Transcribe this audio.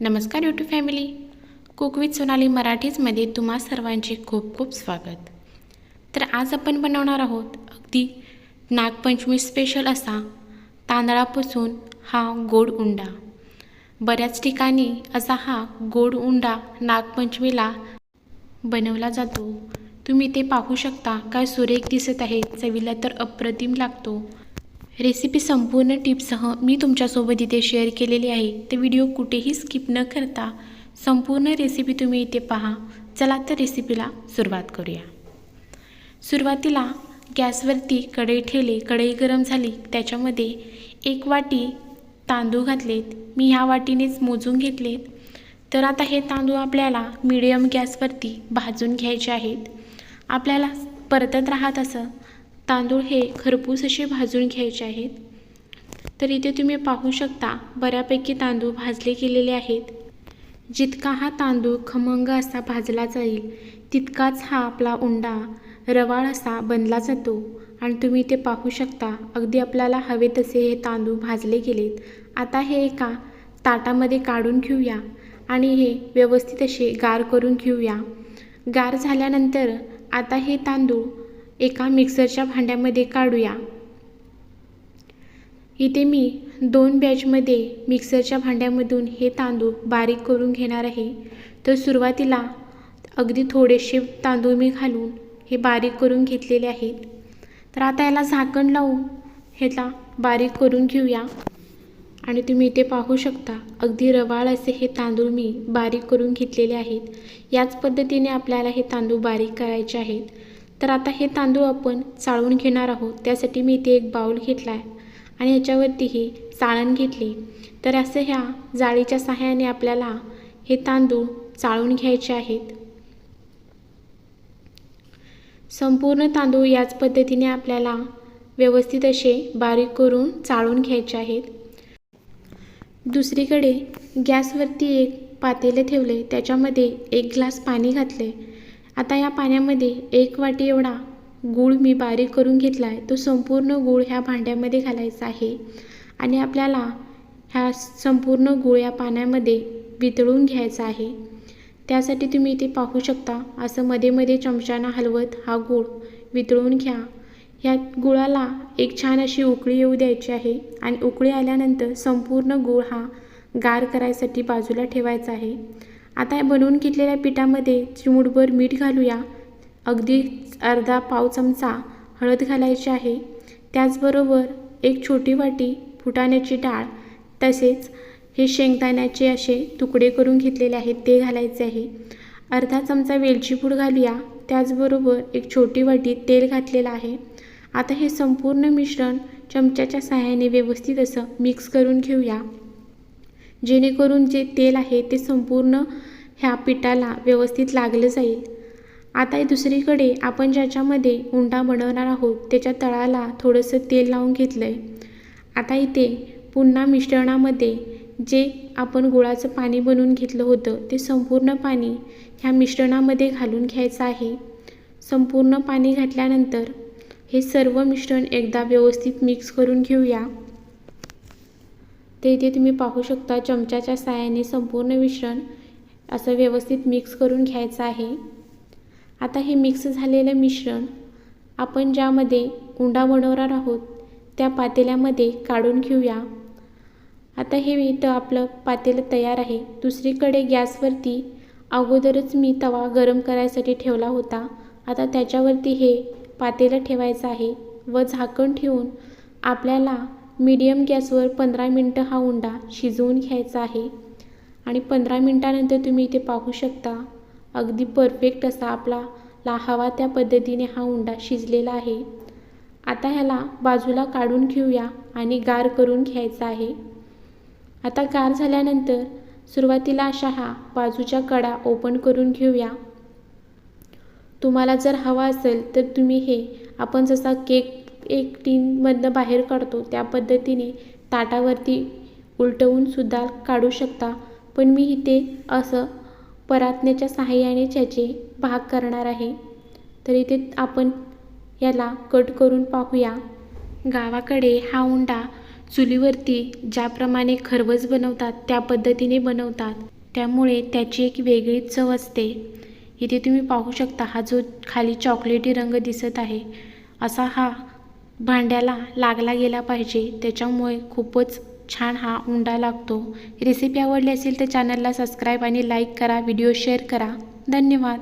नमस्कार YouTube family cook with Sonali मराठीजमध्ये तुम्हा सर्वांचे खूप खूप स्वागत. तर आज आपण बनवणार आहोत अगदी नागपंचमी स्पेशल असा तांदळापासून हा गोड उंडा. बऱ्याच ठिकाणी असा हा गोड उंडा नागपंचमीला बनवला जातो. तुम्ही ते पाहू शकता. काय सुरेख दिसत आहे. चवीला तर अप्रतिम लागतो. रेसिपी संपूर्ण टिप्ससह मी तुमच्यासोबत इथे शेअर केलेली आहे. तर व्हिडिओ कुठेही स्किप न करता संपूर्ण रेसिपी तुम्ही इथे पहा. चला तर रेसिपीला सुरुवात करूया. सुरुवातीला गॅसवरती कढई ठेवली. कढई गरम झाली. त्याच्यामध्ये एक वाटी तांदूळ घातलेत. मी ह्या वाटीनेच मोजून घेतलेत. तर आता हे तांदूळ आपल्याला मिडियम गॅसवरती भाजून घ्यायचे आहेत. आपल्याला परतत राहत असं तांदूळ हे खरपूस असे भाजून घ्यायचे आहेत. तर इथे तुम्ही पाहू शकता बऱ्यापैकी तांदूळ भाजले गेलेले आहेत. जितका हा तांदूळ खमंग असा भाजला जाईल तितकाच हा आपला उंडा रवाळ असा बनला जातो. आणि तुम्ही ते पाहू शकता अगदी आपल्याला हवे तसे हे तांदूळ भाजले गेलेत. आता हे एका ताटामध्ये काढून घेऊया आणि हे व्यवस्थित असे गार करून घेऊया. गार झाल्यानंतर आता हे तांदूळ एका मिक्सरच्या भांड्यामध्ये काढूया. इथे मी दोन बॅचमध्ये मिक्सरच्या भांड्यामधून हे तांदूळ बारीक करून घेणार आहे. तर सुरुवातीला अगदी थोडेसे तांदूळ मी घालून हे बारीक करून घेतलेले आहेत. तर आता याला झाकण लावून ह्याला बारीक करून घेऊया. आणि तुम्ही इथे पाहू शकता अगदी रवाळ असे हे तांदूळ मी बारीक करून घेतलेले आहेत. याच पद्धतीने आपल्याला हे तांदूळ बारीक करायचे आहेत. तर आता हे तांदूळ आपण चाळून घेणार आहोत. त्यासाठी मी इथे एक बाऊल घेतला आहे आणि ह्याच्यावरती ही चाळण घेतली. तर असं ह्या जाळीच्या सहाय्याने आपल्याला हे तांदूळ चाळून घ्यायचे आहेत. संपूर्ण तांदूळ याच पद्धतीने आपल्याला व्यवस्थित असे बारीक करून चाळून घ्यायचे आहेत. दुसरीकडे गॅसवरती एक पातेले ठेवले. त्याच्यामध्ये एक ग्लास पाणी घातले. आता या पाण्यामध्ये एक वाटी एवढा गूळ मी बारीक करून घेतला आहे तो संपूर्ण गूळ ह्या भांड्यामध्ये घालायचा आहे. आणि आपल्याला ह्या संपूर्ण गूळ या पाण्यामध्ये वितळून घ्यायचा आहे. त्यासाठी तुम्ही इथे पाहू शकता असं मध्ये मध्ये चमच्यानं हलवत हा गूळ वितळून घ्या. ह्या गुळाला एक छान अशी उकळी येऊ द्यायची आहे आणि उकळी आल्यानंतर संपूर्ण गूळ हा गार करायसाठी बाजूला ठेवायचा आहे. आता बनवून घेतलेल्या पिठामध्ये चिमूटभर मीठ घालूया. अगदी अर्धा पाव चमचा हळद घालायची आहे. त्याचबरोबर एक छोटी वाटी फुटाण्याची डाळ तसेच हे शेंगदाण्याचे असे तुकडे करून घेतलेले आहेत ते घालायचे आहे. अर्धा चमचा वेलची पूड घालूया. त्याचबरोबर एक छोटी वाटी तेल घातलेलं आहे. आता हे संपूर्ण मिश्रण चमच्याच्या सहाय्याने व्यवस्थित असं मिक्स करून घेऊया. जेणेकरून जे तेल आहे ते संपूर्ण ह्या पिठाला व्यवस्थित लागलं जाईल. आता दुसरीकडे आपण ज्याच्यामध्ये उंडा बनवणार आहोत त्याच्या तळाला थोडंसं तेल लावून घेतलं आहे आता इथे पुन्हा मिश्रणामध्ये जे आपण गुळाचं पाणी बनवून घेतलं होतं ते संपूर्ण पाणी ह्या मिश्रणामध्ये घालून घ्यायचं आहे. संपूर्ण पाणी घातल्यानंतर हे सर्व मिश्रण एकदा व्यवस्थित मिक्स करून घेऊया. ते इथे तुम्ही पाहू शकता चमच्याच्या साहाय्याने संपूर्ण मिश्रण असं व्यवस्थित मिक्स करून घ्यायचं आहे. आता हे मिक्स झालेलं मिश्रण आपण ज्यामध्ये उंडा बनवणार आहोत त्या पातेल्यामध्ये काढून घेऊया. आता हे इथं आपलं पातेलं तयार आहे. दुसरीकडे गॅसवरती अगोदरच मी तवा गरम करायसाठी ठेवला होता. आता त्याच्यावरती हे पातेलं ठेवायचं आहे व झाकण ठेवून आपल्याला मीडियम गॅसवर पंधरा मिनटं हा उंडा शिजवून घ्यायचा आहे. आणि पंधरा मिनटानंतर तुम्ही इथे पाहू शकता अगदी परफेक्ट असा आपला ला हवा त्या पद्धतीने हा उंडा शिजलेला आहे. आता ह्याला बाजूला काढून घेऊया आणि गार करून घ्यायचा आहे. आता गार झाल्यानंतर सुरुवातीला अशा हा बाजूच्या कडा ओपन करून घेऊया. तुम्हाला जर हवा असेल तर तुम्ही हे आपण जसा केक एक टीनमधनं बाहेर काढतो. त्या पद्धतीने ताटावरती उलटवूनसुद्धा काढू शकता. पण मी इथे असं परातण्याच्या सहाय्याने त्याचे भाग करणार आहे. तर इथे आपण याला कट करून पाहूया. गावाकडे हा उंडा चुलीवरती ज्याप्रमाणे खरवस बनवतात त्या पद्धतीने बनवतात. त्यामुळे त्याची एक वेगळीच चव असते. इथे तुम्ही पाहू शकता हा जो खाली चॉकलेटी रंग दिसत आहे असा हा भांड्याला लागला गेला पाहिजे. त्याच्यामुळे खूपच छान हा उंडा लागतो. रेसिपी आवडली असेल तर चॅनलला सबस्क्राईब आणि लाईक करा. व्हिडिओ शेअर करा. धन्यवाद.